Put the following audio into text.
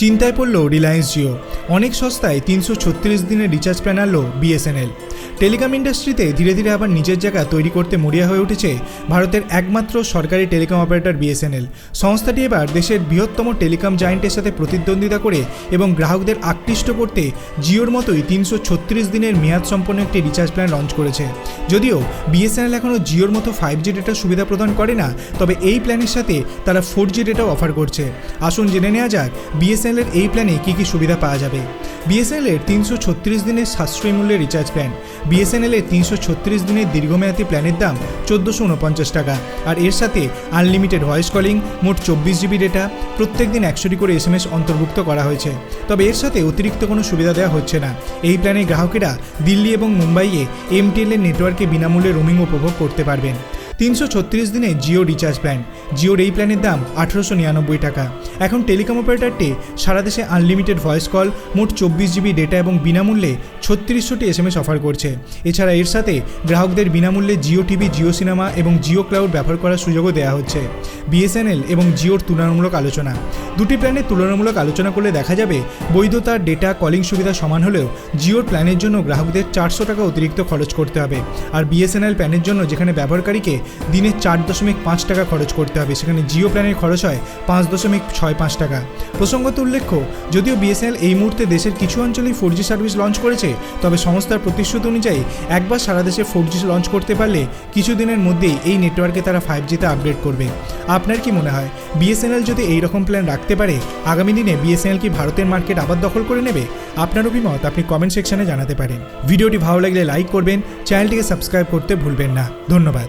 চিন্তায় পড়ল রিলায়েন্স জিও। অনেক সস্তায় তিনশো ছত্রিশ দিনের রিচার্জ প্ল্যান আনলো বিএসএনএল। টেলিকম ইন্ডাস্ট্রিতে ধীরে ধীরে আবার নিজের জায়গা তৈরি করতে মরিয়া হয়ে উঠেছে ভারতের একমাত্র সরকারি টেলিকম অপারেটর বিএসএনএল। সংস্থাটি এবার দেশের বৃহত্তম টেলিকম জায়েন্টের সাথে প্রতিদ্বন্দ্বিতা করে এবং গ্রাহকদের আকৃষ্ট করতে জিওর মতোই তিনশো ছত্রিশ দিনের মেয়াদ সম্পন্ন একটি রিচার্জ প্ল্যান লঞ্চ করেছে। যদিও বিএসএনএল এখনও জিওর মতো ফাইভ জি ডেটা সুবিধা প্রদান করে না, তবে এই প্ল্যানের সাথে তারা ফোর জি ডেটাও অফার করছে। আসুন জেনে নেওয়া যাক বিএসএনএল এর এই প্ল্যানে কী কী সুবিধা পাওয়া যাবে? বিএসএনএল এর তিনশো ছত্রিশ দিনের সাশ্রয়ী মূল্যের রিচার্জ প্ল্যান বিএসএনএল এর তিনশো ছত্রিশ দিনের দীর্ঘমেয়াদী প্ল্যানের দাম চোদ্দোশো উনপঞ্চাশ টাকা। আর এর সাথে আনলিমিটেড ভয়েস কলিং মোট চব্বিশ জিবি ডেটা প্রত্যেক দিন একশোটি করে এস এম এস অন্তর্ভুক্ত করা হয়েছে। তবে এর সাথে অতিরিক্ত কোনো সুবিধা দেওয়া হচ্ছে না। এই প্ল্যানে গ্রাহকেরা দিল্লি এবং মুম্বাইয়ে এমটিএল এর নেটওয়ার্কে বিনামূল্যে রোমিং উপভোগ করতে পারবেন। তিনশো ছত্রিশ দিনে জিও রিচার্জ প্ল্যান জিওর এই প্ল্যানের দাম আঠেরোশো নিরানব্বই টাকা। এখন টেলিকম অপারেটরটি সারা দেশে আনলিমিটেড ভয়েস কল মোট চব্বিশ জিবি ডেটা এবং বিনামূল্যে ছত্রিশশোটি এস এম এস অফার করছে। এছাড়া এর সাথে গ্রাহকদের বিনামূল্যে জিও টিভি জিও সিনেমা এবং জিও ক্লাউড ব্যবহার করার সুযোগও দেওয়া হচ্ছে। বিএসএনএল এবং জিওর তুলনামূলক আলোচনা। দুটি প্ল্যানের তুলনামূলক আলোচনা করলে দেখা যাবে বৈধতা ডেটা কলিং সুবিধা সমান হলেও জিওর প্ল্যানের জন্য গ্রাহকদের চারশো টাকা অতিরিক্ত খরচ করতে হবে। আর বিএসএনএল প্ল্যানের জন্য যেখানে ব্যবহারকারীকে দিনে চার দশমিক পাঁচ টাকা খরচ করতে হবে, সেখানে জিও প্ল্যানের খরচ হয় পাঁচ দশমিক ছয় পাঁচ টাকা। প্রসঙ্গত উল্লেখ্য, যদিও বিএসএনএল এই মুহূর্তে দেশের কিছু অঞ্চলেই ফোর জি সার্ভিস লঞ্চ করেছে, তবে সংস্থার প্রতিশ্রুতি অনুযায়ী একবার সারা দেশে ফোর জি লঞ্চ করতে পারলে কিছুদিনের মধ্যেই এই নেটওয়ার্কে তারা ফাইভ জিতে আপগ্রেড করবে। আপনার কি মনে হয় বিএসএনএল যদি এই রকম প্ল্যান রাখতে পারে, আগামী দিনে বিএসএনএল কি ভারতের মার্কেট আবার দখল করে নেবে? আপনার অভিমত আপনি কমেন্ট সেকশনে জানাতে পারেন। ভিডিওটি ভালো লাগলে লাইক করবেন চ্যানেলটিকে সাবস্ক্রাইব করতে ভুলবেন না। ধন্যবাদ।